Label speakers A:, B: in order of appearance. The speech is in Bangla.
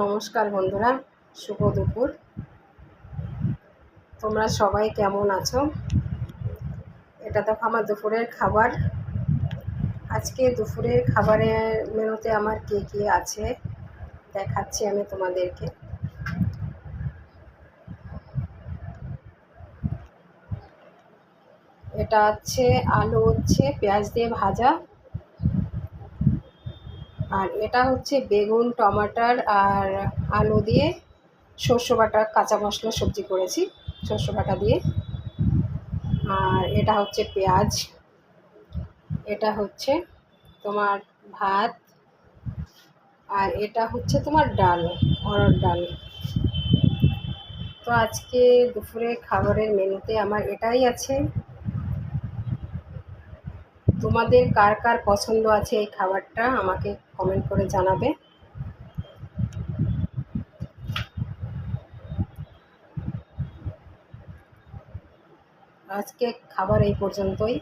A: নমস্কার বন্ধুরা, শুভ দুপুর। তোমরা সবাই কেমন আছো? এটা দেখো আমার দুপুরের খাবার। আজকে দুপুরের খাবারের মেনুতে আমার কে কী আছে, দেখাচ্ছি আমি তোমাদেরকে। এটা হচ্ছে আলু হচ্ছে, পেঁয়াজ দিয়ে ভাজা। আর এটা হচ্ছে বেগুন, টমাটার আর আলু দিয়ে শস্য বাটা, কাঁচা মশলা, সবজি করেছি শস্য বাটা দিয়ে। আর এটা হচ্ছে পেঁয়াজ। এটা হচ্ছে তোমার ভাত। আর এটা হচ্ছে তোমার ডাল অরড় ডাল। তো আজকে দুপুরে খাবারের মেনুতে আমার এটাই আছে। তোমাদের কার কার পছন্দ আছে এই খাবারটা আমাকে কমেন্ট করে জানাবে। আজকে খাবার এই পর্যন্তই।